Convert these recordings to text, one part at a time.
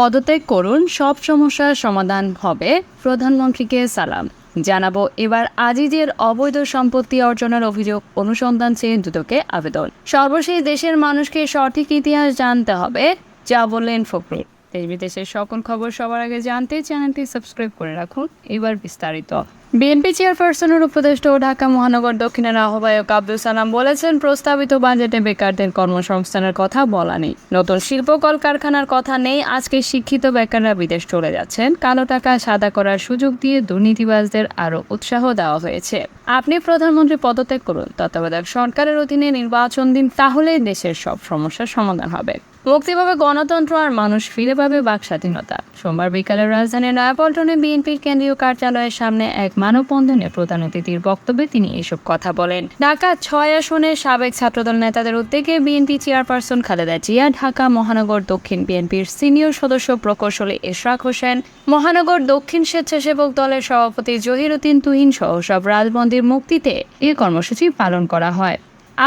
পদত্যাগ করুন, সব সমস্যার সমাধান হবে। প্রধানমন্ত্রীকে সালাম। জানাব এবার আজিজের অবৈধ সম্পত্তি অর্জনের অভিযোগ। অনুসন্ধান চেয়ে দুদকে আবেদন। সর্বশেষ দেশের মানুষকে সঠিক ইতিহাস জানতে হবে। যা বললেন ফখরুল। দেশ বিদেশের সকল খবর সবার আগে জানতে চ্যানেলটি সাবস্ক্রাইব করে রাখুন। এবার বিস্তারিত। বিএনপি চেয়ারপারসনের উপদেষ্টা ও ঢাকা মহানগর দক্ষিণের আহ্বায়ক আব্দুল সালাম বলেছেন, প্রস্তাবিত বাজেটে বেকারদের কর্মসংস্থানের কথা বলা নেই। নতুন শিল্প কলকারখানার কথা নেই, আজকে শিক্ষিত বেকাররা বিদেশ চলে যাচ্ছেন। কালো টাকা সাদা করার সুযোগ দিয়ে দুর্নীতিবাজদের আরও উৎসাহ দেওয়া হয়েছে। আপনি প্রধানমন্ত্রী পদত্যাগ করুন, তত্ত্বাবধায়ক সরকারের অধীনে নির্বাচন দিন, তাহলেই দেশের সব সমস্যার সমাধান হবে। মুক্তি পাবে গণতন্ত্র আর মানুষ ফিরে পাবে বাক স্বাধীনতা। সোমবার বিকালে রাজধানীর নয়াপল্টনে বিএনপির কেন্দ্রীয় কার্যালয়ের সামনে এক মানববন্ধনে প্রধান অতিথির বক্তব্যে তিনি এসব কথা বলেন। ঢাকা ছয় আসনের সাবেক ছাত্রদল নেতাদের উদ্যোগে বিএনপি চেয়ারপারসন খালেদা জিয়া, ঢাকা মহানগর দক্ষিণ বিএনপির সিনিয়র সদস্য প্রকৌশলী ইশরাক হোসেন, মহানগর দক্ষিণ স্বেচ্ছাসেবক দলের সভাপতি জহিরুদ্দিন তুহিন সহ সব রাজবন্দির মুক্তিতে এ কর্মসূচি পালন করা হয়।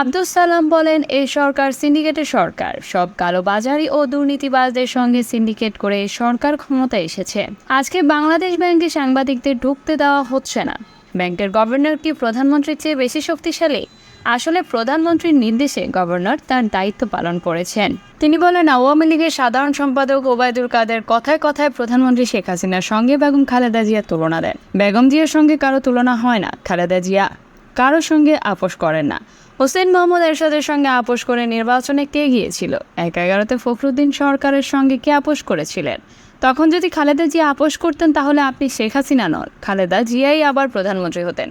আব্দুল সালাম বলেন, এই সরকার সিন্ডিকেটের সরকার। সব কালোবাজারি ও দুর্নীতিবাজদের সঙ্গে সিন্ডিকেট করে সরকার ক্ষমতায় এসেছে। আজকে বাংলাদেশ ব্যাংকে সাংবাদিকদের ঢুকতে দেওয়া হচ্ছে না। ব্যাংকের গভর্নর কি প্রধানমন্ত্রীর চেয়ে বেশি শক্তিশালী? আসলে প্রধানমন্ত্রীর নির্দেশে গভর্নর তার দায়িত্ব পালন করেছেন। তিনি বলেন, আওয়ামী লীগের সাধারণ সম্পাদক ওবায়দুল কাদের কথায় কথায় প্রধানমন্ত্রী শেখ হাসিনার সঙ্গে বেগম খালেদা জিয়ার তুলনা দেন। বেগম জিয়ার সঙ্গে কারও তুলনা হয় না। খালেদা জিয়া কারোর সঙ্গে আপোষ করেন না। হোসেন মোহাম্মদ এরশাদের সঙ্গে আপোষ করে নির্বাচনে কে গিয়েছিল? এক এগারোতে ফখরুদ্দিন সরকারের সঙ্গে কে আপোষ করেছিলেন? তখন যদি খালেদা জিয়া আপোষ করতেন, তাহলে আপনি শেখ হাসিনা নন। খালেদা জিয়াই আবার প্রধানমন্ত্রী হতেন।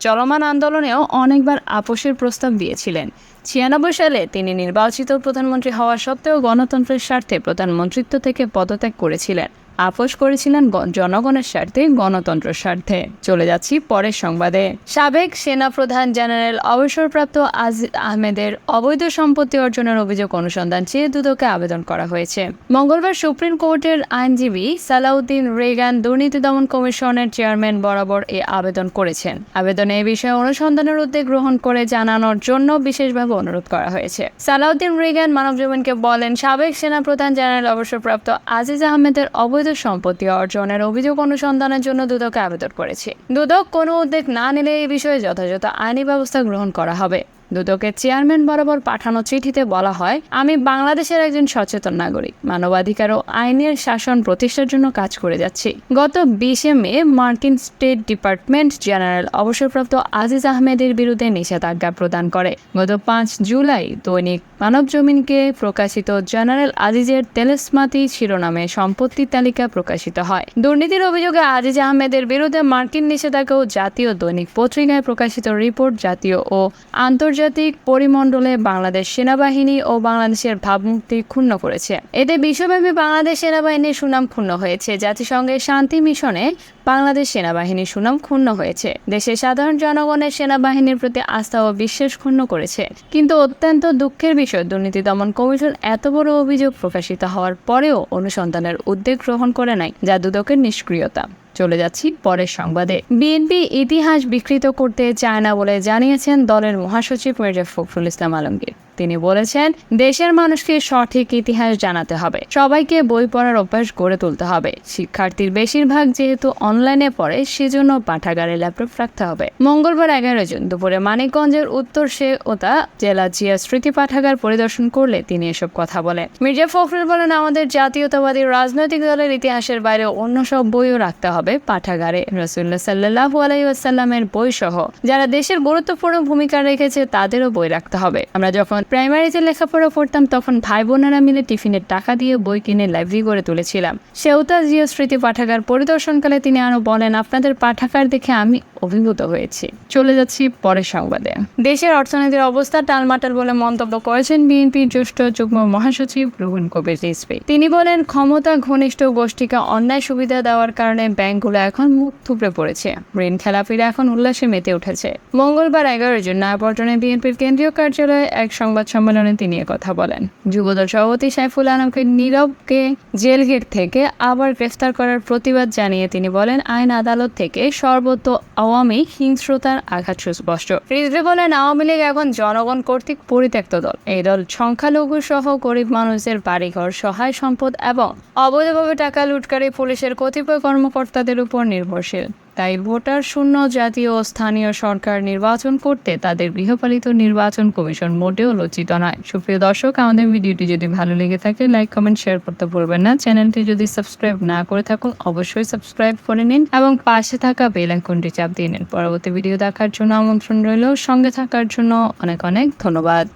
চলমান আন্দোলনেও অনেকবার আপোষের প্রস্তাব দিয়েছিলেন। ছিয়ানব্বই সালে তিনি নির্বাচিত প্রধানমন্ত্রী হওয়া সত্ত্বেও গণতন্ত্রের স্বার্থে প্রধানমন্ত্রিত্ব থেকে পদত্যাগ করেছিলেন। আপোষ করেছিলেন জনগণের স্বার্থে, গণতন্ত্রের স্বার্থে। চলে যাচ্ছি পরের সংবাদে। সাবেক সেনাপ্রধান জেনারেল অবসরপ্রাপ্ত আজিজ আহমেদের অবৈধ সম্পত্তি অর্জনের অভিযোগ অনুসন্ধান চেয়ে দুদকে আবেদন করা হয়েছে। মঙ্গলবার সুপ্রিম কোর্টের আইনজীবী সালাউদ্দিন রেগান দুর্নীতি দমন কমিশনের চেয়ারম্যান বরাবর এ আবেদন করেছেন। আবেদনে এ বিষয়ে অনুসন্ধানের উদ্যোগ গ্রহণ করে জানানোর জন্য বিশেষভাবে অনুরোধ করা হয়েছে। সালাউদ্দিন রেগান মানবজীবনকে বলেন, সাবেক সেনাপ্রধান জেনারেল অবসরপ্রাপ্ত আজিজ আহমেদের অবৈধ সম্পত্তি অর্জনের অভিযোগ অনুসন্ধানের জন্য দুদকে আবেদন করেছে। দুদক কোনো উদ্যোগ না নিলে এই বিষয়ে যথাযথ আইনি ব্যবস্থা গ্রহণ করা হবে। দুদকের চেয়ারম্যান বরাবর পাঠানো চিঠিতে বলা হয়, আমি বাংলাদেশের একজন সচেতন নাগরিক। মানবাধিকার ও আইনের শাসন প্রতিষ্ঠার জন্য কাজ করে যাচ্ছি। গত বিশে মে, মার্কিন স্টেট ডিপার্টমেন্ট জেনারেল অবসরপ্রাপ্ত আজিজ আহমেদের বিরুদ্ধে নিষেধাজ্ঞা প্রদান করে। গত পাঁচ জুলাই দৈনিক মানব জমিনকে প্রকাশিত জেনারেল আজিজের তেলেসমাতি শিরোনামে সম্পত্তির তালিকা প্রকাশিত হয়। দুর্নীতির অভিযোগে আজিজ আহমেদের বিরুদ্ধে মার্কিন নিষেধাজ্ঞা ও জাতীয় দৈনিক পত্রিকায় প্রকাশিত রিপোর্ট জাতীয় ও আন্তর্জাতিক পরিমণ্ডলে বাংলাদেশ সেনাবাহিনী ও বাংলাদেশের ভাবমূর্তি ক্ষুণ্ণ করেছে। এতে বিশ্বব্যাপী বাংলাদেশ সেনাবাহিনীর সুনাম ক্ষুণ্ণ হয়েছে। জাতিসংঘের শান্তি মিশনে বাংলাদেশ সেনাবাহিনীর সুনাম ক্ষুণ্ণ হয়েছে। দেশের সাধারণ জনগণের সেনাবাহিনীর প্রতি আস্থা ও বিশ্বাস ক্ষুণ্ণ করেছে। কিন্তু অত্যন্ত দুঃখের বিষয়, দুর্নীতি দমন কমিশন এত বড় অভিযোগ প্রকাশিত হওয়ার পরেও অনুসন্ধানের উদ্যোগ গ্রহণ করে নাই। যা দুদকের নিষ্ক্রিয়তা। চলে যাচ্ছি পরের সংবাদে। বিএনপি ইতিহাস বিকৃত করতে চায় না বলে জানিয়েছেন দলের মহাসচিব মির্জা ফখরুল ইসলাম আলমগীর। তিনি বলেছেন, দেশের মানুষকে সঠিক ইতিহাস জানাতে হবে। সবাইকে বই পড়ার অভ্যাস গড়ে তুলতে হবে। শিক্ষার্থীর বেশিরভাগ যেহেতু অনলাইনে পড়ে, সেজন্য পাঠাগারে ল্যাপটপ রাখতে হবে। মঙ্গলবার এগারো জুন দুপুরে মানিকগঞ্জের উত্তর শেওতা জেলা জিয়া স্মৃতি পাঠাগার পরিদর্শন করলে তিনি এসব কথা বলেন। মির্জা ফখরুল বলেন, আমাদের জাতীয়তাবাদী রাজনৈতিক দলের ইতিহাসের বাইরে অন্য সব বইও রাখতে হবে পাঠাগারে। রসুল্লাহ সাল্লাহ আলাইসাল্লামের বই সহ যারা দেশের গুরুত্বপূর্ণ ভূমিকা রেখেছে, তাদেরও বই রাখতে হবে। আমরা যখন প্রাইমারিতে লেখাপড়া পড়তাম তখন ভাই বোনেরা মিলে টিফিনের টাকা দিয়ে বই কিনে লাইব্রেরি গড়ে তুলেছিলাম। সেওতা জিও স্মৃতি পাঠাগার পরিদর্শনকালে তিনি আরও বলেন, আপনাদের পাঠাগার দেখে আমি অভিভূত হয়েছি। চলে যাচ্ছি পরের সংবাদে। দেশের অর্থনীতির অবস্থা টালমাটাল বলে মন্তব্য করেছেন বিএনপির জ্যেষ্ঠ যুগ্ম মহাসচিব রুহুল কবির রিজভী। তিনি বলেন, ক্ষমতা ঘনিষ্ঠ গোষ্ঠীকে অন্যায় সুবিধা দেওয়ার কারণে ব্যাংকগুলো এখন মুখ থুবড়ে পড়েছে। ঋণ খেলাপিরা এখন উল্লাসে মেতে উঠেছে। মঙ্গলবার এগারো জুন নয়াপল্টনে বিএনপির কেন্দ্রীয় কার্যালয়ে এক সংবাদ সম্মেলনে তিনি কথা বলেন। যুবদল সভাপতি সাইফুল আলমকে নীরবকে জেল গেট থেকে আবার গ্রেফতার করার প্রতিবাদ জানিয়ে তিনি বলেন, আইন আদালত থেকে সর্বত্র আওয়ামী আওয়ামী হিংস্রতার আঘাত সুস্পষ্ট রিজভি বলেন আওয়ামী লীগ এখন জনগণ কর্তৃক পরিত্যক্ত দল। এই দল সংখ্যালঘু সহ গরিব মানুষের বাড়িঘর, সহায় সম্পদ এবং অবৈধভাবে টাকা লুটকারী পুলিশের কতিপয় কর্মকর্তাদের উপর নির্ভরশীল। তাই ভোটার শূন্য জাতীয় ও স্থানীয় সরকার নির্বাচন করতে তাদের গৃহপালিত নির্বাচন কমিশন মোটেও লজ্জিত নয়। সুপ্রিয় দর্শক, আমাদের ভিডিওটি যদি ভালো লেগে থাকে, লাইক, কমেন্ট, শেয়ার করতে ভুলবেন না। চ্যানেলটি যদি সাবস্ক্রাইব না করে থাকুন, অবশ্যই সাবস্ক্রাইব করে নিন এবং পাশে থাকা বেল আইকনটি চাপ দিয়ে নিন। পরবর্তী ভিডিও দেখার জন্য আমন্ত্রণ রইল। সঙ্গে থাকার জন্য অনেক অনেক ধন্যবাদ।